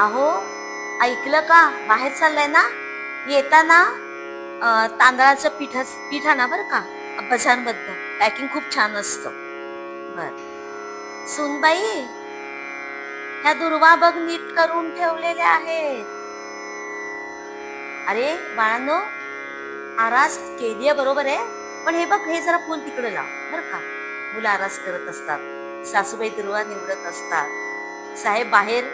अहो ऐकलं का? बाहेर चाललंय ना? येताना तांदळाचं पीठ पीठ आणा बरं का बजारमधनं. पॅकिंग खूप छान असतं. बर. सुनबाई ह्या दुर्वा बघ नीट करून ठेवलेल्या आहेत. अरे बाळांनो आरास केलीये बरोबर आहे? पण हे बघ हे जरा फुल तिकडे लाव बर का? मुलं आरास करत असतात. सासूबाई दुर्वा निवडत असतात. साहेब बाहेर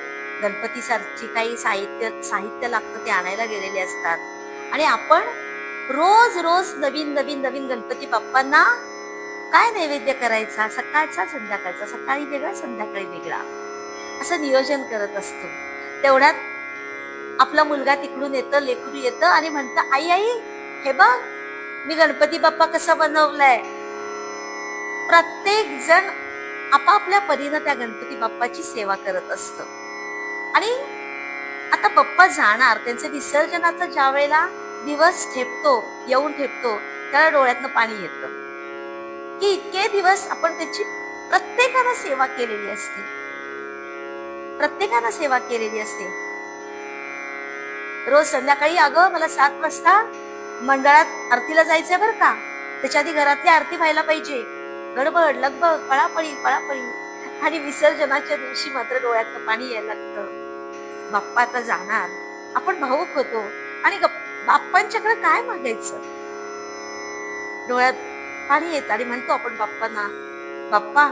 गणपतीसारखी काही साहित्य साहित्य लागतं ते आणायला गेलेले असतात. आणि आपण रोज रोज नवीन नवीन नवीन गणपती बाप्पांना काय नैवेद्य करायचा? सकाळचा संध्याकाळचा? सकाळी वेगळा संध्याकाळी वेगळा? असं नियोजन करत असतो. तेवढ्यात आपला मुलगा तिकडून येतं लेकरू येतं आणि म्हणतं आई आई हे बघ मी गणपती बाप्पा कसा बनवलाय? प्रत्येक जण आपापल्या परीनं त्या गणपती बाप्पाची सेवा करत असतं. आणि आता बाप्पा जाणार. त्यांचं विसर्जनाचा ज्या वेळेला दिवस ठेपतो येऊन ठेपतो त्याला डोळ्यातनं पाणी येतं. की इतके दिवस आपण त्याची प्रत्येकानं सेवा केलेली असते. प्रत्येकानं सेवा केलेली असते. रोज संध्याकाळी अगं मला सात वाजता मंडळात आरतीला जायचंय बरं का? त्याच्या आधी घरातली आरती व्हायला पाहिजे. गडबड लगबग पळापळी पळापळी. आणि विसर्जनाच्या दिवशी मात्र डोळ्यातनं पाणी यायला लागतं. बाप्पा आता जाणार. आपण भाऊक होतो. आणि बाप्पांच्याकडे काय मागायचं? डोळ्यात पाणी येत आणि म्हणतो आपण बाप्पांना बाप्पा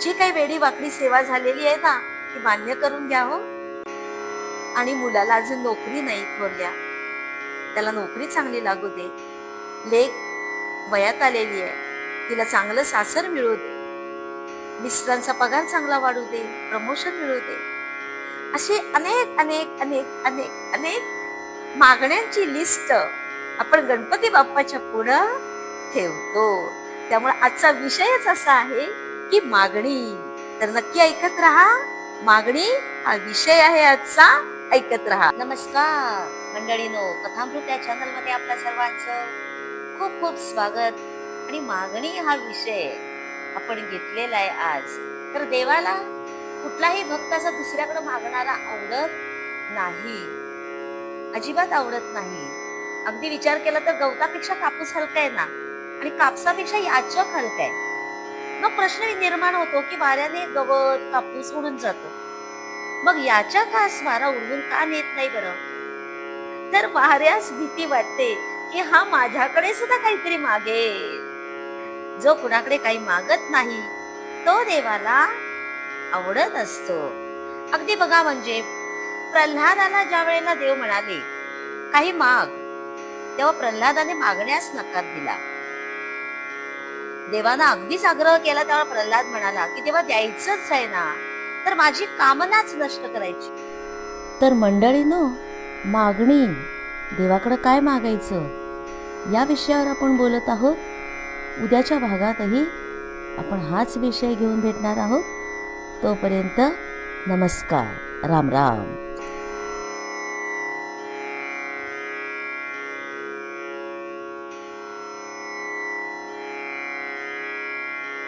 जी काही वेडी वाकडी सेवा झालेली आहे ना ती मान्य करून घ्या हो. आणि मुलाला अजून नोकरी नाही थोरल्या त्याला नोकरी चांगली लागू दे. लेख वयात आलेली आहे. तिला चांगलं सासर मिळू दे. मिस्टरांचा पगार चांगला वाढू दे. प्रमोशन मिळू दे. अशी अनेक अनेक अनेक अनेक अनेक मागण्यांची लिस्ट आपण गणपती बाप्पाच्या पुढं ठेवतो. त्यामुळे आजचा विषयच असा आहे की मागणी. तर नक्की ऐकत राहा. मागणी हा विषय आहे आजचा. ऐकत राहा. नमस्कार मंडळीनो कथामृत या चॅनलमध्ये आपल्या सर्वांचं खूप खूप स्वागत. आणि मागणी हा विषय आपण घेतलेला आहे आज. तर देवाला कुठलाही भक्त असा दुसऱ्याकडे मागणारा आवडत नाही. अजिबात आवडत नाही. अगदी विचार केला तर गवतापेक्षा कापूस हलका आहे ना. आणि कापसापेक्षा याचक हलकाय. मग प्रश्न निर्माण होतो की वाऱ्याने गवत कापूस उडून जातो. मग याच्या खास वारा उडवून का नेत नाही बरं? तर वाऱ्यास भीती वाटते की हा माझ्याकडे सुद्धा काहीतरी मागे जो कुणाकडे काही मागत नाही तो देवाला आवडत असतो. अगदी बघा म्हणजे प्रल्हादाला ज्या वेळेला देव म्हणाले काही माग तेव्हा प्रल्हादाने मागण्यास नकार दिला. देवानं अगदीच आग्रह केला तेव्हा प्रल्हाद म्हणाला की तेव्हा द्यायचंच आहे ना तर माझी कामनाच नष्ट करायची. तर मंडळीनो मागणी देवाकडे काय मागायचं या विषयावर आपण बोलत आहोत. उद्याच्या भागातही आपण हाच विषय घेऊन भेटणार आहोत. तोपर्यंत नमस्कार. राम राम.